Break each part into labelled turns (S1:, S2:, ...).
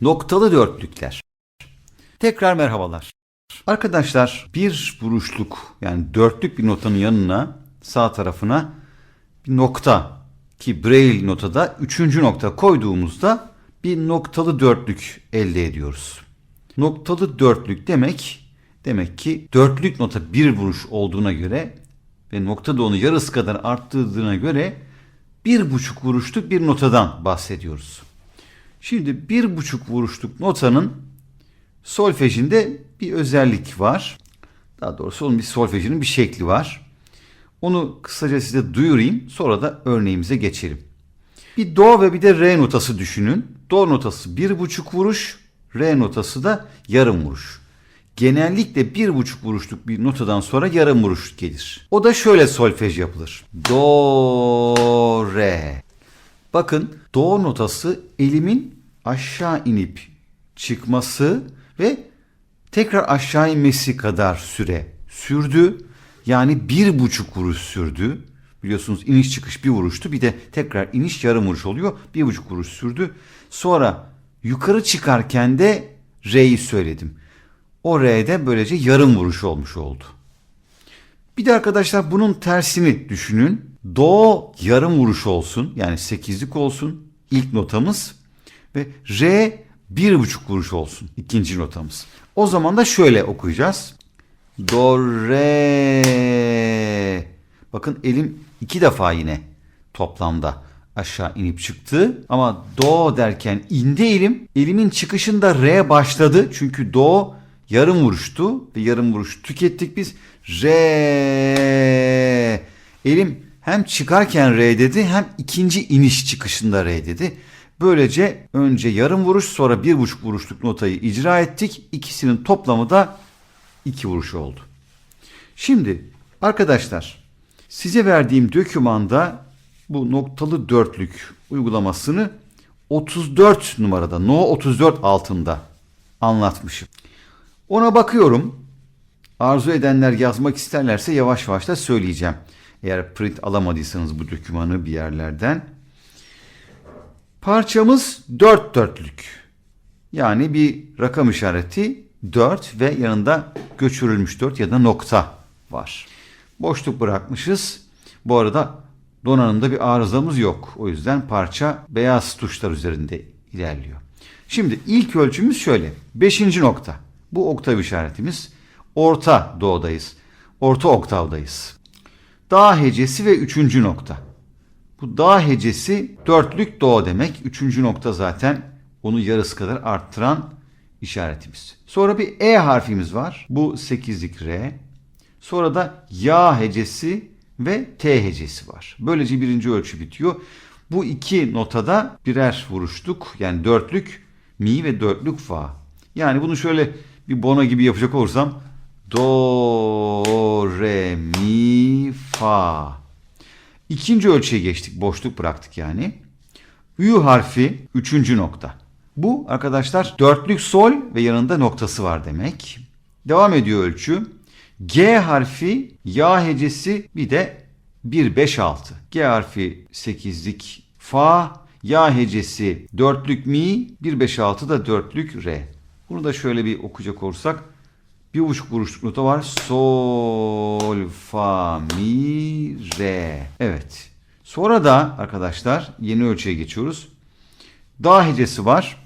S1: Noktalı dörtlükler. Tekrar merhabalar. Arkadaşlar bir buruşluk yani dörtlük bir notanın yanına sağ tarafına bir nokta ki Braille notada üçüncü nokta koyduğumuzda bir noktalı dörtlük elde ediyoruz. Noktalı dörtlük demek demek ki dörtlük nota bir vuruş olduğuna göre ve nokta da onu yarısı kadar arttırdığına göre bir buçuk vuruşluk bir notadan bahsediyoruz. Şimdi bir buçuk vuruşluk notanın solfejinde bir özellik var. Daha doğrusu onun bir solfejinin bir şekli var. Onu kısaca size duyurayım sonra da örneğimize geçelim. Bir do ve bir de re notası düşünün. Do notası bir buçuk vuruş, re notası da yarım vuruş. Genellikle bir buçuk vuruşluk bir notadan sonra yarım vuruş gelir. O da şöyle solfej yapılır. Do, re. Bakın do notası elimin aşağı inip çıkması ve tekrar aşağı inmesi kadar süre sürdü. Yani bir buçuk vuruş sürdü. Biliyorsunuz iniş çıkış bir vuruştu. Bir de tekrar iniş yarım vuruş oluyor. Bir buçuk vuruş sürdü. Sonra yukarı çıkarken de re'yi söyledim. O re'de böylece yarım vuruş olmuş oldu. Bir de arkadaşlar bunun tersini düşünün. Do yarım vuruş olsun. Yani sekizlik olsun. ilk notamız. Ve re bir buçuk vuruş olsun. ikinci notamız. O zaman da şöyle okuyacağız. Do, re. Bakın elim iki defa yine toplamda aşağı inip çıktı. Ama do derken indi elim. Elimin çıkışında re başladı. Çünkü do yarım vuruştu. Ve yarım vuruş tükettik biz. Re. Elim hem çıkarken re dedi hem ikinci iniş çıkışında re dedi. Böylece önce yarım vuruş sonra bir buçuk vuruşluk notayı icra ettik. İkisinin toplamı da iki vuruş oldu. Şimdi arkadaşlar size verdiğim dokümanda bu noktalı dörtlük uygulamasını 34 numarada No 34 altında anlatmışım. Ona bakıyorum. Arzu edenler yazmak isterlerse yavaş yavaş da söyleyeceğim. Eğer print alamadıysanız bu dokümanı bir yerlerden. Parçamız dört dörtlük. Yani bir rakam işareti 4 ve yanında göçürülmüş 4 ya da nokta var. Boşluk bırakmışız. Bu arada donanımda bir arızamız yok. O yüzden parça beyaz tuşlar üzerinde ilerliyor. Şimdi ilk ölçümüz şöyle. 5. nokta. Bu oktav işaretimiz. Orta doğudayız. Orta oktavdayız. Dağ hecesi ve üçüncü nokta. Bu dağ hecesi dörtlük do demek. Üçüncü nokta zaten onu yarısı kadar arttıran işaretimiz. Sonra bir E harfimiz var. Bu sekizlik R. Sonra da ya hecesi ve T hecesi var. Böylece birinci ölçü bitiyor. Bu iki notada birer vuruşluk yani dörtlük mi ve dörtlük fa. Yani bunu şöyle bir bona gibi yapacak olursam do, fa. İkinci ölçüye geçtik. Boşluk bıraktık yani. Ü harfi üçüncü nokta. Bu arkadaşlar dörtlük sol ve yanında noktası var demek. Devam ediyor ölçü. G harfi ya hecesi bir de 1 5 6. G harfi 8'lik fa, ya hecesi dörtlük mi, 1 5 6 da dörtlük re. Bunu da şöyle bir okuyacak olursak bir buçuk vuruşluk nota var. Sol, fa, mi, re. Evet. Sonra da arkadaşlar yeni ölçüye geçiyoruz. Da hecesi var.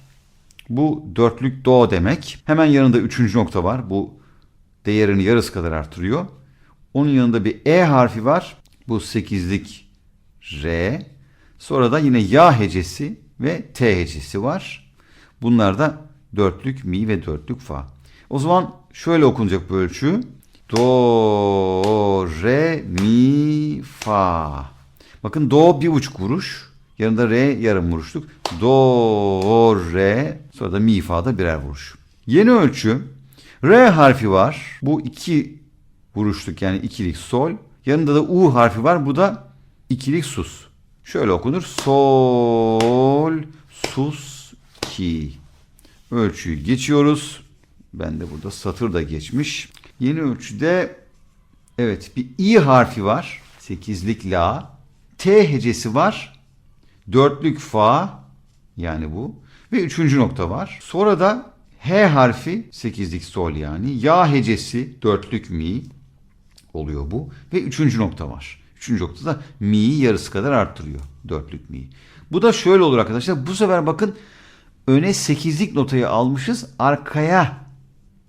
S1: Bu dörtlük do demek. Hemen yanında üçüncü nokta var. Bu değerini yarısı kadar artırıyor. Onun yanında bir E harfi var. Bu sekizlik R. Sonra da yine ya hecesi ve T hecesi var. Bunlar da dörtlük mi ve dörtlük fa. O zaman şöyle okunacak bu ölçü. Do, re, mi, fa. Bakın do bir buçuk vuruş. Yanında re yarım vuruşluk. Do, re. Sonra da mi, fa da birer vuruş. Yeni ölçü. R harfi var. Bu iki vuruşluk yani ikilik sol. Yanında da U harfi var. Bu da ikilik sus. Şöyle okunur. Sol, sus, ki. Ölçüyü geçiyoruz. Ben de burada satır da geçmiş. Yeni ölçüde evet bir i harfi var. Sekizlik la. T hecesi var. Dörtlük fa yani bu. ve üçüncü nokta var. Sonra da H harfi 8'lik sol yani. Ya hecesi dörtlük mi oluyor bu. Ve üçüncü nokta var. Üçüncü noktada mi'yi yarısı kadar arttırıyor. Dörtlük mi. Bu da şöyle olur arkadaşlar. Bu sefer bakın öne 8'lik notayı almışız. Arkaya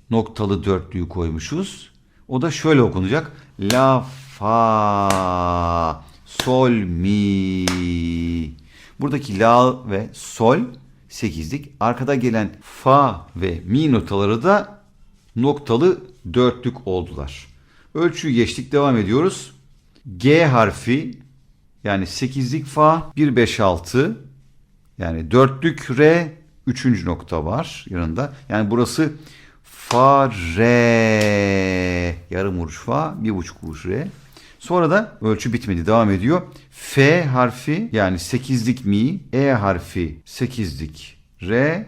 S1: noktalı dörtlüğü koymuşuz. O da şöyle okunacak. La, fa, sol, mi. Buradaki la ve sol 8'lik. Arkada gelen fa ve mi notaları da noktalı dörtlük oldular. Ölçüyü geçtik devam ediyoruz. G harfi yani 8'lik fa 1 5 6 yani dörtlük re üçüncü nokta var yanında. Yani burası fa re yarım vuruş fa bir buçuk vuruş re. Sonra da ölçü bitmedi devam ediyor. F harfi yani 8'lik mi, E harfi 8'lik re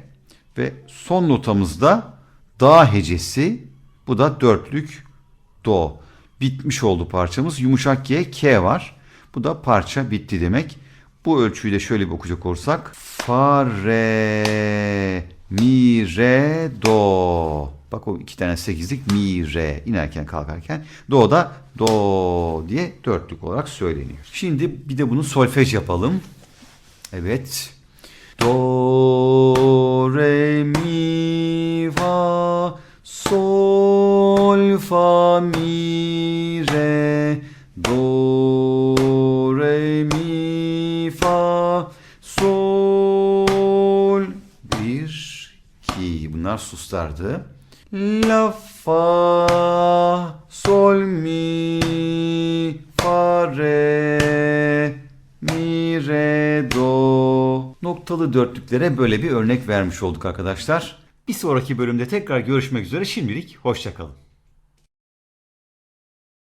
S1: ve son notamızda da hecesi bu da dörtlük do. Bitmiş oldu parçamız. Yumuşak G, K var. Bu da parça bitti demek. Bu ölçüyü de şöyle bir okuyacak olursak. Fa, re, mi, re, do. Bak o iki tane sekizlik mi, re inerken kalkarken. Do da do diye dörtlük olarak söyleniyor. Şimdi bir de bunu solfej yapalım. Evet. Do, re, mi, fa, sol, fa, mi, re, do, re, mi, fa, sol. Bir, iki. Bunlar suslardı. La, fa, sol, mi, fa, re, mi, re, do. Noktalı dörtlüklere böyle bir örnek vermiş olduk arkadaşlar. Bir sonraki bölümde tekrar görüşmek üzere. Şimdilik hoşçakalın.